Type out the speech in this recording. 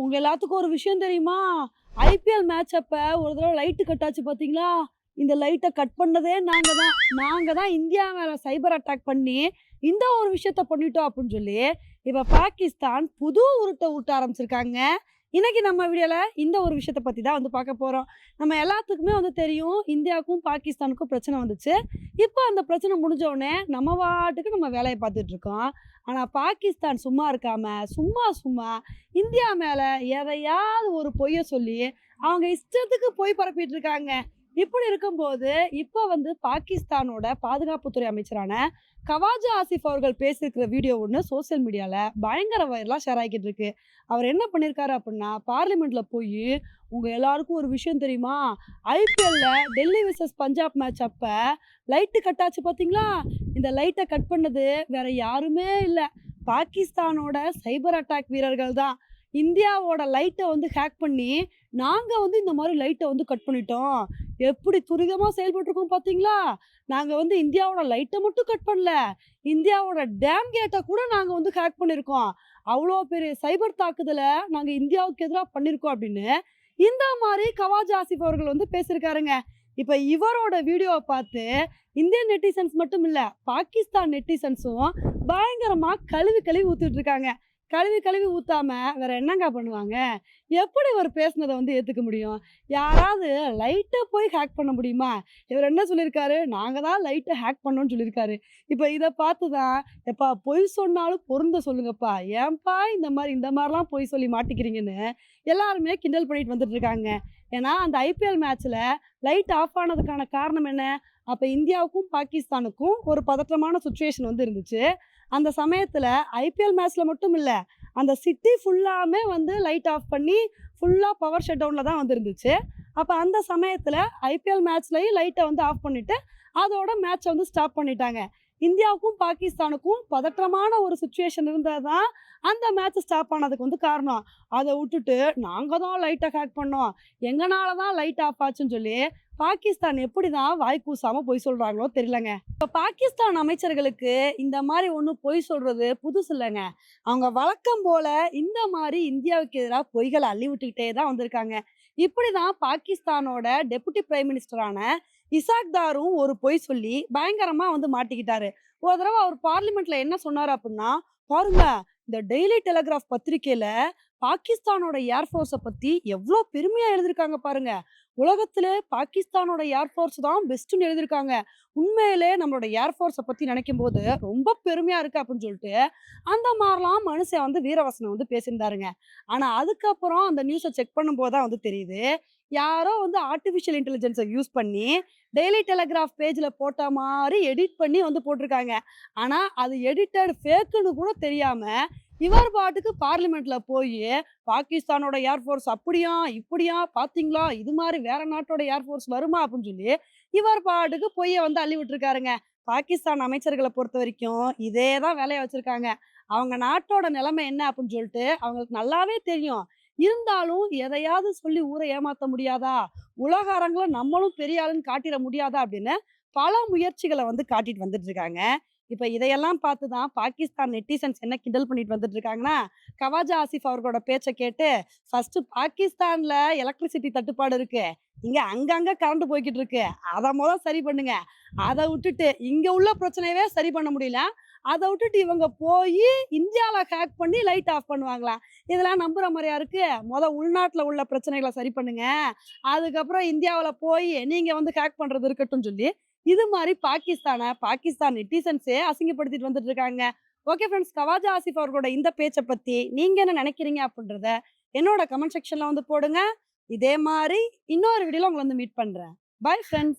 உங்க எல்லாத்துக்கும் ஒரு விஷயம் தெரியுமா? ஐபிஎல் மேட்ச் அப்ப ஒரு தடவை லைட்டு கட் ஆச்சு பாத்தீங்களா? இந்த லைட்டை கட் பண்ணதே நாங்க தான். நாங்க தான் இந்தியா மேல சைபர் அட்டாக் பண்ணி இந்த ஒரு விஷயத்த பண்ணிட்டோம் அப்படின்னு சொல்லி இப்ப பாகிஸ்தான் புது உருட்டை உருட்ட ஆரம்பிச்சிருக்காங்க. இன்றைக்கி நம்ம வீடியோவில் இந்த ஒரு விஷயத்த பற்றி தான் வந்து பார்க்க போகிறோம் நம்ம எல்லாத்துக்குமே வந்து தெரியும் இந்தியாவுக்கும் பாகிஸ்தானுக்கும் பிரச்சனை வந்துச்சு. இப்போ அந்த பிரச்சனை முடிஞ்சோடனே நம்ம வாட்டுக்கு நம்ம வேலையை பார்த்துட்ருக்கோம் ஆனால் பாகிஸ்தான் சும்மா இருக்காம சும்மா சும்மா இந்தியா மேலே எதையாவது ஒரு பொய்யை சொல்லி அவங்க இஷ்டத்துக்கு பொய் பரப்பிட்டு இருக்காங்க. இப்படி இருக்கும்போது இப்போ வந்து பாகிஸ்தானோட பாதுகாப்புத்துறை அமைச்சரான கவாஜா ஆசிஃப் அவர்கள் பேசியிருக்கிற வீடியோ ஒன்று சோஷியல் மீடியாவில் பயங்கர வைரலாக ஷேர் ஆகிட்டு இருக்கு. அவர் என்ன பண்ணியிருக்காரு அப்படின்னா பார்லிமெண்ட்ல போய் உங்கள் எல்லாருக்கும் ஒரு விஷயம் தெரியுமா? ஐபிஎல்ல டெல்லி விசஸ் பஞ்சாப் மேட்ச் அப்போ லைட்டு கட் ஆச்சு பார்த்தீங்களா இந்த லைட்டை கட் பண்ணது வேற யாருமே இல்லை. பாகிஸ்தானோட சைபர் அட்டாக் வீரர்கள் தான். இந்தியாவோட லைட்டை வந்து ஹேக் பண்ணி நாங்கள் வந்து இந்த மாதிரி லைட்டை வந்து கட் பண்ணிட்டோம். எப்படி துரிதமாக செயல்பட்டுருக்கோம் பார்த்தீங்களா நாங்கள் வந்து இந்தியாவோட லைட்டை மட்டும் கட் பண்ணல. இந்தியாவோட டேம் கேட்டை கூட நாங்கள் வந்து ஹேக் பண்ணியிருக்கோம் அவ்வளோ பெரிய சைபர் தாக்குதலை நாங்கள் இந்தியாவுக்கு எதிராக பண்ணியிருக்கோம் அப்படின்னு இந்த மாதிரி கவாஜ் ஆசிப் அவர்கள் வந்து பேசியிருக்காருங்க. இப்போ இவரோட வீடியோவை பார்த்து இந்தியன் நெட்டிசன்ஸ் மட்டும் இல்லை பாகிஸ்தான் நெட்டிசன்ஸும் பயங்கரமாக கழுவி கழுவி ஊற்றிட்டு இருக்காங்க. கழுவி கழுவி ஊற்றாம வேற என்னங்க பண்ணுவாங்க? எப்படி இவர் பேசுனதை வந்து ஏற்றுக்க முடியும்? யாராவது லைட்டை போய் ஹேக் பண்ண முடியுமா? இவர் என்ன சொல்லியிருக்காரு நாங்கள் தான் லைட்டை ஹேக் பண்ணோன்னு சொல்லியிருக்காரு இப்போ இதை பார்த்து தான் எப்பா பொய் சொன்னாலும் பொருந்த சொல்லுங்கப்பா. ஏன்பா இந்த மாதிரி இந்த மாதிரிலாம் பொய் சொல்லி மாட்டிக்கிறீங்கன்னு எல்லாருமே கிண்டல் பண்ணிட்டு வந்துட்டு இருக்காங்க ஏன்னா அந்த ஐபிஎல் மேட்ச்சில் லைட் ஆஃப் ஆனதுக்கான காரணம் என்ன? அப்போ இந்தியாவுக்கும் பாகிஸ்தானுக்கும் ஒரு பதற்றமான சுச்சுவேஷன் வந்து இருந்துச்சு அந்த சமயத்தில் ஐபிஎல் மேட்ச்சில் மட்டும் இல்லை அந்த சிட்டி ஃபுல்லாமே வந்து லைட் ஆஃப் பண்ணி ஃபுல்லாக பவர் ஷட் டவுனில் தான் வந்துருந்துச்சு. அப்போ அந்த சமயத்தில் ஐபிஎல் மேட்ச்லையும் லைட்டை வந்து ஆஃப் பண்ணிவிட்டு அதோட மேட்ச்சை வந்து ஸ்டாப் பண்ணிட்டாங்க. இந்தியாவுக்கும் பாகிஸ்தானுக்கும் பதற்றமான ஒரு சுச்சுவேஷன் இருந்தது தான் அந்த மேட்ச் ஸ்டாப் ஆனதுக்கு வந்து காரணம். அதை விட்டுட்டு நாங்கள் தான் லைட்டை ஹேக் பண்ணோம். எங்கனால தான் லைட் ஆஃப் ஆச்சுன்னு சொல்லி பாகிஸ்தான் எப்படி தான் வாய் கூசாமல் பொய் சொல்கிறாங்களோ தெரியலங்க. இப்போ பாகிஸ்தான் அமைச்சர்களுக்கு இந்த மாதிரி ஒன்றும் பொய் சொல்கிறது புதுசு இல்லைங்க. அவங்க வழக்கம் போல் இந்த மாதிரி இந்தியாவுக்கு எதிராக பொய்களை அள்ளி விட்டுக்கிட்டே தான் வந்திருக்காங்க. இப்படி தான் பாகிஸ்தானோட டெபுட்டி பிரைம் மினிஸ்டரான இசாக் தாரும் ஒரு பொய் சொல்லி பயங்கரமாக வந்து மாட்டிக்கிட்டாரு. ஒரு தடவை அவர் பார்லிமெண்ட்ல என்ன சொன்னார் அப்படின்னா பாருங்க இந்த டெய்லி டெலிகிராஃப் பத்திரிக்கையில பாகிஸ்தானோட ஏர்ஃபோர்ஸை பற்றி எவ்வளோ பெருமையாக எழுதியிருக்காங்க பாருங்க. உலகத்துல பாகிஸ்தானோட ஏர்ஃபோர்ஸ் தான் பெஸ்ட்னு எழுதியிருக்காங்க உண்மையிலே நம்மளோட ஏர்ஃபோர்ஸை பற்றி நினைக்கும் போது ரொம்ப பெருமையாக இருக்குது அப்படின்னு சொல்லிட்டு அந்த மாதிரிலாம் மனுஷன் வந்து வீரவசனம் வந்து பேசியிருந்தாருங்க. ஆனால் அதுக்கப்புறம் அந்த நியூஸை செக் பண்ணும்போது தான் வந்து தெரியுது. யாரோ வந்து ஆர்டிஃபிஷியல் இன்டெலிஜென்ஸை யூஸ் பண்ணி டெய்லி டெலிகிராஃப் பேஜில் போட்ட மாதிரி எடிட் பண்ணி வந்து போட்டிருக்காங்க. ஆனால் அது எடிட்டட் ஃபேக்குன்னு கூட தெரியாமல் இவர் பாட்டுக்கு பார்லிமெண்ட்ல போய் பாகிஸ்தானோட ஏர்ஃபோர்ஸ் அப்படியா இப்படியா பாத்தீங்களா இது மாதிரி வேற நாட்டோட ஏர்ஃபோர்ஸ் வருமா? அப்படின்னு சொல்லி இவர் பாட்டுக்கு பொய்ய வந்து அள்ளி விட்டுருக்காருங்க. பாகிஸ்தான் அமைச்சர்களை பொறுத்த வரைக்கும் இதே தான் வேலையை வச்சிருக்காங்க. அவங்க நாட்டோட நிலைமை என்ன அப்படின்னு சொல்லிட்டு அவங்களுக்கு நல்லாவே தெரியும். இருந்தாலும் எதையாவது சொல்லி ஊரை ஏமாத்த முடியாதா? உலக அரங்கில் நம்மளும் பெரிய ஆளுன்னு காட்டிட முடியாதா? அப்படின்னு பல முயற்சிகளை வந்து காட்டிட்டு வந்துட்டு இருக்காங்க. இப்போ இதையெல்லாம் பார்த்து தான் பாகிஸ்தான் நெட்டிசன்ஸ் என்ன கிண்டல் பண்ணிட்டு வந்துட்டு இருக்காங்கன்னா கவாஜா ஆசிஃப் அவர்களோட பேச்சை கேட்டு ஃபர்ஸ்ட் பாகிஸ்தான்ல எலக்ட்ரிசிட்டி தட்டுப்பாடு இருக்கு. இங்க அங்கங்க கரண்ட் போய்கிட்டு இருக்கு. அதை முதல் சரி பண்ணுங்க. அதை விட்டுட்டு இங்க உள்ள பிரச்சனையவே சரி பண்ண முடியல. அதை விட்டுட்டு இவங்க போய் இந்தியாவில் ஹேக் பண்ணி லைட் ஆஃப் பண்ணுவாங்களாம் இதெல்லாம் நம்புகிற மாதிரியா இருக்கு? முத உள்நாட்டில் உள்ள பிரச்சனைகளை சரி பண்ணுங்க. அதுக்கப்புறம் இந்தியாவில் போய் நீங்கள் வந்து ஹேக் பண்ணுறது இருக்கட்டும் சொல்லி இது மாதிரி பாகிஸ்தானை பாகிஸ்தான் நெட்டிசன்ஸே அசிங்கப்படுத்திட்டு வந்துட்டு இருக்காங்க. ஓகே ஃப்ரெண்ட்ஸ் கவாஜா ஆசிஃப் அவர்களோட இந்த பேச்சை பத்தி நீங்க என்ன நினைக்கிறீங்க அப்படின்றத என்னோட கமெண்ட் செக்ஷன்ல வந்து போடுங்க. இதே மாதிரி இன்னொரு வீடியோல உங்களை வந்து மீட் பண்றேன். Bye friends.